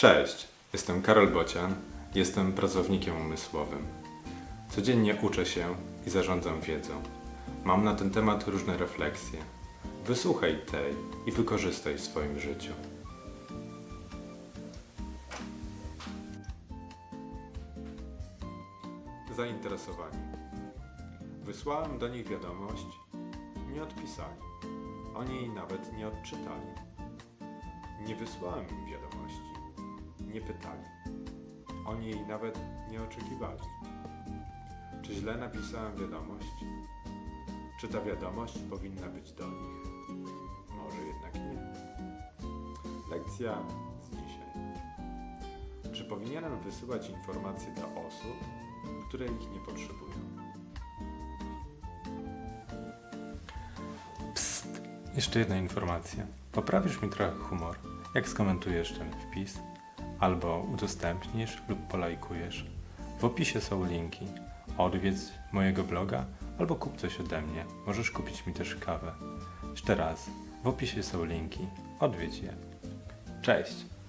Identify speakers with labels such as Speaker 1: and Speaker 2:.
Speaker 1: Cześć, jestem Karol Bocian, jestem pracownikiem umysłowym. Codziennie uczę się i zarządzam wiedzą. Mam na ten temat różne refleksje. Wysłuchaj tej i wykorzystaj w swoim życiu. Zainteresowani. Wysłałem do nich wiadomość, nie odpisali. Oni jej nawet nie odczytali. Nie wysłałem im wiadomości, nie pytali. Oni jej nawet nie oczekiwali. Czy źle napisałem wiadomość? Czy ta wiadomość powinna być do nich? Może jednak nie. Lekcja z dzisiaj. Czy powinienem wysyłać informacje do osób, które ich nie potrzebują? Psst! Jeszcze jedna informacja. Poprawisz mi trochę humor, jak skomentujesz ten wpis, albo udostępnisz lub polajkujesz. W opisie są linki. Odwiedz mojego bloga albo kup coś ode mnie. Możesz kupić mi też kawę. Jeszcze raz, w opisie są linki. Odwiedź je. Cześć!